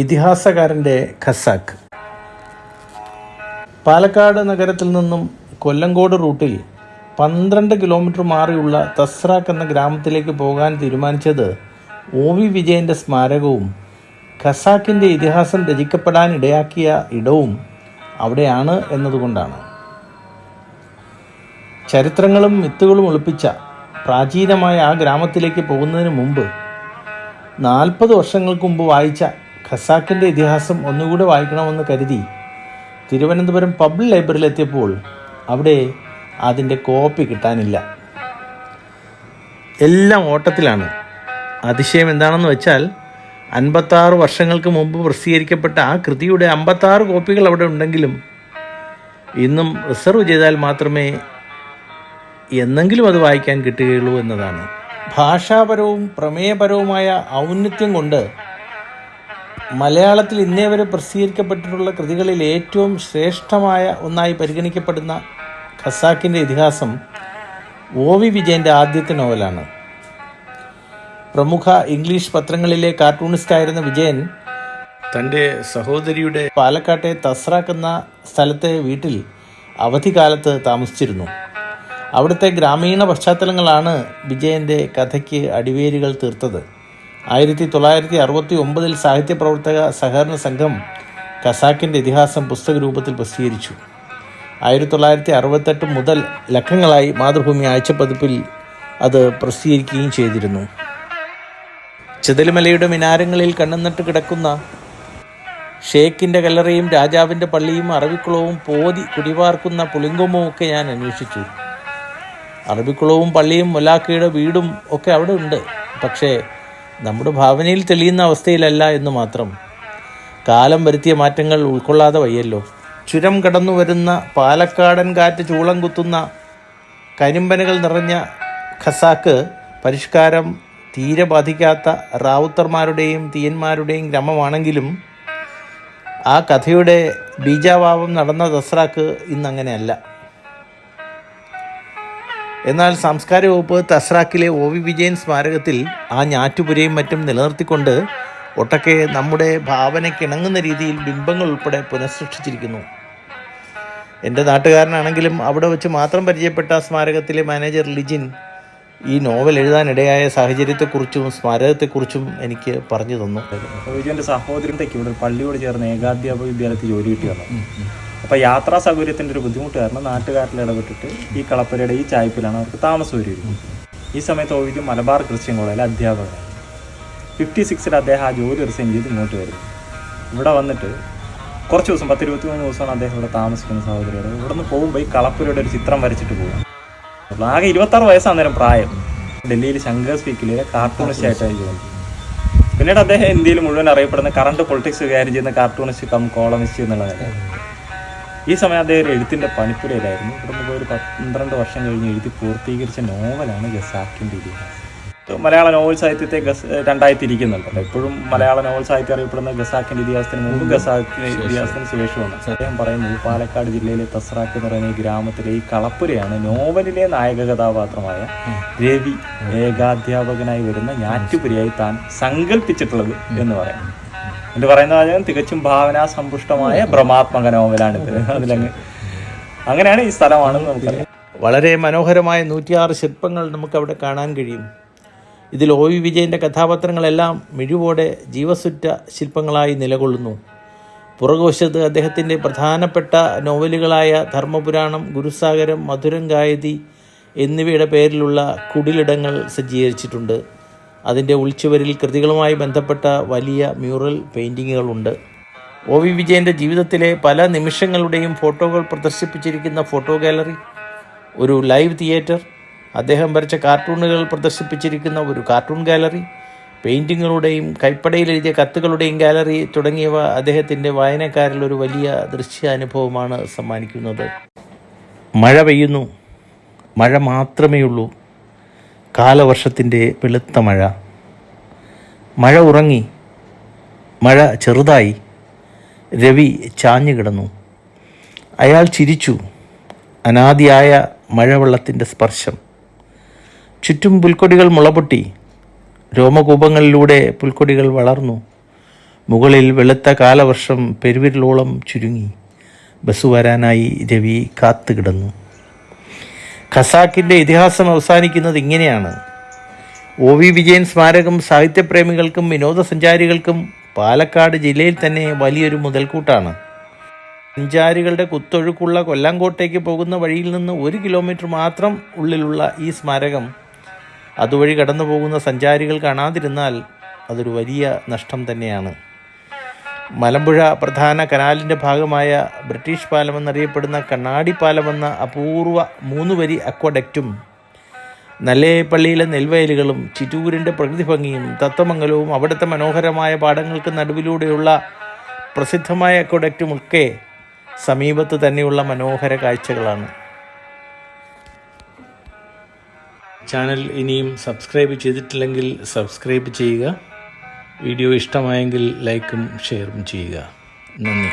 ഇതിഹാസകാരന്റെ ഖസാക്ക്. പാലക്കാട് നഗരത്തിൽ നിന്നും കൊല്ലങ്കോട് റൂട്ടിൽ പന്ത്രണ്ട് കിലോമീറ്റർ മാറിയുള്ള തസ്രാക്ക് എന്ന ഗ്രാമത്തിലേക്ക് പോകാൻ തീരുമാനിച്ചത് ഒ വി വിജയന്റെ സ്മാരകവും ഖസാക്കിന്റെ ഇതിഹാസം രചിക്കപ്പെടാൻ ഇടയാക്കിയ ഇടവും അവിടെയാണ് എന്നതുകൊണ്ടാണ്. ചരിത്രങ്ങളും മിത്തുകളും ഒളിപ്പിച്ച പ്രാചീനമായ ആ ഗ്രാമത്തിലേക്ക് പോകുന്നതിന് മുമ്പ് നാൽപ്പത് വർഷങ്ങൾക്ക് മുമ്പ് വായിച്ച ഖസാക്കിന്റെ ഇതിഹാസം ഒന്നുകൂടെ വായിക്കണമെന്ന് കരുതി തിരുവനന്തപുരം പബ്ലിക് ലൈബ്രറിയിൽ എത്തിയപ്പോൾ അവിടെ അതിന്റെ കോപ്പി കിട്ടാനില്ല. എല്ലാം ഓട്ടത്തിലാണ്. അതിശയം എന്താണെന്ന് വെച്ചാൽ അൻപത്താറ് വർഷങ്ങൾക്ക് മുമ്പ് പ്രസിദ്ധീകരിക്കപ്പെട്ട ആ കൃതിയുടെ അമ്പത്താറ് കോപ്പികൾ അവിടെ ഉണ്ടെങ്കിലും ഇന്നും റിസർവ് ചെയ്താൽ മാത്രമേ എന്നെങ്കിലും അത് വായിക്കാൻ കിട്ടുകയുള്ളൂ എന്നതാണ്. ഭാഷാപരവും പ്രമേയപരവുമായ ഔന്നത്യം കൊണ്ട് മലയാളത്തിൽ ഇന്നേ വരെ പ്രസിദ്ധീകരിക്കപ്പെട്ടിട്ടുള്ള കൃതികളിൽ ഏറ്റവും ശ്രേഷ്ഠമായ ഒന്നായി പരിഗണിക്കപ്പെടുന്ന ഖസാക്കിന്റെ ഇതിഹാസം ഒ വി വിജയന്റെ ആദ്യത്തെ നോവലാണ്. പ്രമുഖ ഇംഗ്ലീഷ് പത്രങ്ങളിലെ കാർട്ടൂണിസ്റ്റായിരുന്ന വിജയൻ തന്റെ സഹോദരിയുടെ പാലക്കാട്ടെ തസ്രാക്ക് എന്ന സ്ഥലത്തെ വീട്ടിൽ അവധിക്കാലത്ത് താമസിച്ചിരുന്നു. അവിടുത്തെ ഗ്രാമീണ പശ്ചാത്തലങ്ങളാണ് വിജയന്റെ കഥയ്ക്ക് അടിവേരുകൾ തീർത്തത്. ആയിരത്തി തൊള്ളായിരത്തി അറുപത്തി ഒമ്പതിൽ സാഹിത്യ പ്രവർത്തക സഹകരണ സംഘം ഖസാക്കിന്റെ ഇതിഹാസം പുസ്തക രൂപത്തിൽ പ്രസിദ്ധീകരിച്ചു. ആയിരത്തി തൊള്ളായിരത്തി അറുപത്തെട്ട് മുതൽ ലക്കങ്ങളായി മാതൃഭൂമി ആഴ്ചപ്പതിപ്പിൽ അത് പ്രസിദ്ധീകരിക്കുകയും ചെയ്തിരുന്നു. ചിതലിമലയുടെ മിനാരങ്ങളിൽ കണ്ണുനട്ട് കിടക്കുന്ന ഷേക്കിന്റെ കല്ലറയും രാജാവിന്റെ പള്ളിയും അറബിക്കുളവും പോതി കുടിവാർക്കുന്ന പുളിങ്കൊമ്പും ഒക്കെ ഞാൻ അന്വേഷിച്ചു. അറബിക്കുളവും പള്ളിയും മുലാക്കയുടെ വീടും ഒക്കെ അവിടെ ഉണ്ട്. പക്ഷേ നമ്മുടെ ഭാവനയിൽ തെളിയുന്ന അവസ്ഥയിലല്ല എന്ന് മാത്രം. കാലം വരുത്തിയ മാറ്റങ്ങൾ ഉൾക്കൊള്ളാതെ വയ്യല്ലോ. ചുരം കടന്നു വരുന്ന പാലക്കാടൻ കാറ്റ് ചൂളം കുത്തുന്ന കരിമ്പനകൾ നിറഞ്ഞ ഖസാക്ക് പരിഷ്കാരം തീരെ ബാധിക്കാത്ത റാവുത്തർമാരുടെയും തീയന്മാരുടെയും ഗ്രാമമാണെങ്കിലും ആ കഥയുടെ ബീജാഭാവം നടന്ന ദസ്രാക്ക് ഇന്നങ്ങനെയല്ല. എന്നാൽ സംസ്കാര വകുപ്പ് തസ്രാക്കിലെ ഒ വി വിജയൻ സ്മാരകത്തിൽ ആ ഞാറ്റുപുരയും മറ്റും നിലനിർത്തിക്കൊണ്ട് ഒട്ടൊക്കെ നമ്മുടെ ഭാവനയ്ക്കിണങ്ങുന്ന രീതിയിൽ ബിംബങ്ങൾ ഉൾപ്പെടെ പുനഃസൃഷ്ടിച്ചിരിക്കുന്നു. എന്റെ നാട്ടുകാരനാണെങ്കിലും അവിടെ വെച്ച് മാത്രം പരിചയപ്പെട്ട സ്മാരകത്തിലെ മാനേജർ ലിജിൻ ഈ നോവൽ എഴുതാനിടയായ സാഹചര്യത്തെക്കുറിച്ചും സ്മാരകത്തെക്കുറിച്ചും എനിക്ക് പറഞ്ഞു തന്നു. വിജയന്റെ സഹോദരത്തേക്ക് ഇവിടെ ഒരു പള്ളിയോട് ചേർന്ന് ഏകാധ്യാപക വിദ്യാലയത്തിൽ ജോലി കിട്ടി വന്നു. അപ്പോൾ യാത്രാ സൗകര്യത്തിന്റെ ഒരു ബുദ്ധിമുട്ട് കാരണം നാട്ടുകാരിൽ ഇടപെട്ടിട്ട് ഈ കളപ്പുരയുടെ ഈ ചായ്പിലാണ് അവർക്ക് താമസം ഒരുക്കുന്നത് ഈ സമയത്ത് ഓവിദ്യം മലബാർ ക്രിസ്ത്യൻ കോളേജിലെ അധ്യാപകനാണ് ഫിഫ്റ്റി സിക്സിൽ അദ്ദേഹം ആ ജോലി റിസൈൻ ചെയ്ത് ഇങ്ങോട്ട് വരുന്നു. ഇവിടെ വന്നിട്ട് കുറച്ച് ദിവസം പത്ത് ഇരുപത്തി മൂന്ന് ദിവസമാണ് അദ്ദേഹം ഇവിടെ താമസിക്കുന്ന സഹോദരിയുടെ ഇവിടെ നിന്ന് പോകുമ്പോൾ ഈ കളപ്പുരയുടെ ഒരു ചിത്രം വരച്ചിട്ട് പോകും ആകെ ഇരുപത്താറ് വയസ്സാണ് നേരം പ്രായം. ഡൽഹിയിൽ ശങ്കർ സ്പീക്കിലെ കാർട്ടൂണിസ്റ്റ് ജോലി. പിന്നീട് അദ്ദേഹം ഇന്ത്യയിൽ മുഴുവൻ അറിയപ്പെടുന്ന കറണ്ട് പൊളിറ്റിക്സ് കൈകാര്യം ചെയ്യുന്ന കാർട്ടൂണിസ്റ്റ് കം കോളമിസ്റ്റ് എന്നുള്ള നിലയിൽ ഈ സമയം അദ്ദേഹം എഴുത്തിന്റെ പണിപ്പുരയിലായിരുന്നു. ഇവിടുന്ന് ഒരു പന്ത്രണ്ട് വർഷം കഴിഞ്ഞ് എഴുതി പൂർത്തീകരിച്ച നോവലാണ് ഗസാക്കിന്റെ ഇതിഹാസം. മലയാള നോവൽ സാഹിത്യത്തെ ഗസ് രണ്ടായി തിരിക്കുന്നുണ്ടല്ലോ എപ്പോഴും മലയാള നോവൽ സാഹിത്യം അറിയപ്പെടുന്ന ഗസാക്കിന്റെ ഇതിഹാസത്തിന് മുമ്പ് ഗസാക്കിന്റെ ഇതിഹാസത്തിന് ശേഷമാണ്. അദ്ദേഹം പറയുന്നത് പാലക്കാട് ജില്ലയിലെ തസ്രാക്ക് എന്ന് പറയുന്ന ഈ ഗ്രാമത്തിലെ ഈ കളപ്പുരയാണ് നോവലിലെ നായക കഥാപാത്രമായ രവി ഏകാധ്യാപകനായി വരുന്ന ഞാറ്റുപുരയായി താൻ സങ്കല്പിച്ചിട്ടുള്ളത് എന്ന് പറയാം. എന്ന് പറയുന്ന വാചകം തികച്ചും ഭാവനാ സമ്പുഷ്ടമായ ഭ്രമാത്മക നോവലാണിത് അതിലങ്ങ് അങ്ങനെയാണ് ഈ സ്ഥലമാണെന്ന് നമുക്കറിയാം. വളരെ മനോഹരമായ നൂറ്റിയാറ് ശില്പങ്ങൾ നമുക്കവിടെ കാണാൻ കഴിയും. ഇതിൽ ഒ വി വിജയന്റെ കഥാപാത്രങ്ങളെല്ലാം മിഴിവോടെ ജീവസുറ്റ ശില്പങ്ങളായി നിലകൊള്ളുന്നു. പുറകുവശത്ത് അദ്ദേഹത്തിന്റെ പ്രധാനപ്പെട്ട നോവലുകളായ ധർമ്മപുരാണം ഗുരുസാഗരം മധുരം ഗായതി എന്നിവയുടെ പേരിലുള്ള കുടിലിടങ്ങൾ സജ്ജീകരിച്ചിട്ടുണ്ട്. അതിന്റെ ഉൾച്ചുവരിൽ കൃതികളുമായി ബന്ധപ്പെട്ട വലിയ മ്യൂറൽ പെയിന്റിങ്ങുകളുണ്ട് ഒ വി വിജയന്റെ ജീവിതത്തിലെ പല നിമിഷങ്ങളുടെയും ഫോട്ടോകൾ പ്രദർശിപ്പിച്ചിരിക്കുന്ന ഫോട്ടോ ഗാലറി ഒരു ലൈവ് തിയേറ്റർ അദ്ദേഹം വരച്ച കാർട്ടൂണുകൾ പ്രദർശിപ്പിച്ചിരിക്കുന്ന ഒരു കാർട്ടൂൺ ഗാലറി പെയിന്റിങ്ങുകളുടെയും കൈപ്പടയിൽ എഴുതിയ കത്തുകളുടെയും ഗാലറി തുടങ്ങിയവ അദ്ദേഹത്തിന്റെ വായനക്കാരിൽ ഒരു വലിയ ദൃശ്യാനുഭവമാണ് സമ്മാനിക്കുന്നത്. മഴ പെയ്യുന്നു. മഴ മാത്രമേ ഉള്ളൂ കാലവർഷത്തിന്റെ വെളുത്ത മഴ. മഴ ഉറങ്ങി. മഴ ചെറുതായി. രവി ചാഞ്ഞു കിടന്നു. അയാൾ ചിരിച്ചു. അനാദിയായ മഴവെള്ളത്തിന്റെ സ്പർശം. ചുറ്റും പുൽക്കൊടികൾ മുളപൊട്ടി. രോമകൂപങ്ങളിലൂടെ പുൽക്കൊടികൾ വളർന്നു. മുകളിൽ വെളുത്ത കാലവർഷം പെരുവിരലോളം ചുരുങ്ങി. ബസ് വരാനായി രവി കാത്തുകിടന്നു ഖസാക്കിന്റെ ഇതിഹാസം അവസാനിക്കുന്നത് ഇങ്ങനെയാണ്. ഒ വി വിജയൻ സ്മാരകം സാഹിത്യപ്രേമികൾക്കും വിനോദസഞ്ചാരികൾക്കും പാലക്കാട് ജില്ലയിൽ തന്നെ വലിയൊരു മുതൽക്കൂട്ടാണ്. സഞ്ചാരികളുടെ കുത്തൊഴുക്കുള്ള കൊല്ലാങ്കോട്ടേക്ക് പോകുന്ന വഴിയിൽ നിന്ന് ഒരു കിലോമീറ്റർ മാത്രം ഉള്ളിലുള്ള ഈ സ്മാരകം അതുവഴി കടന്നു പോകുന്ന സഞ്ചാരികൾ കാണാതിരുന്നാൽ അതൊരു വലിയ നഷ്ടം തന്നെയാണ്. മലമ്പുഴ പ്രധാന കനാലിന്റെ ഭാഗമായ ബ്രിട്ടീഷ് പാലമെന്നറിയപ്പെടുന്ന കണ്ണാടി പാലമെന്ന അപൂർവ മൂന്നുവരി അക്വഡക്റ്റും നല്ലേപ്പള്ളിയിലെ നെൽവയലുകളും ചിറ്റൂരിന്റെ പ്രകൃതി ഭംഗിയും തത്വമംഗലവും അവിടുത്തെ മനോഹരമായ പാടങ്ങൾക്ക് നടുവിലൂടെയുള്ള പ്രസിദ്ധമായ അക്വഡക്റ്റുമൊക്കെ സമീപത്ത് തന്നെയുള്ള മനോഹര കാഴ്ചകളാണ്. ചാനൽ ഇനിയും സബ്സ്ക്രൈബ് ചെയ്തിട്ടില്ലെങ്കിൽ സബ്സ്ക്രൈബ് ചെയ്യുക. വീഡിയോ ഇഷ്ടമായെങ്കിൽ ലൈക്കും ഷെയറും ചെയ്യുക. നന്ദി.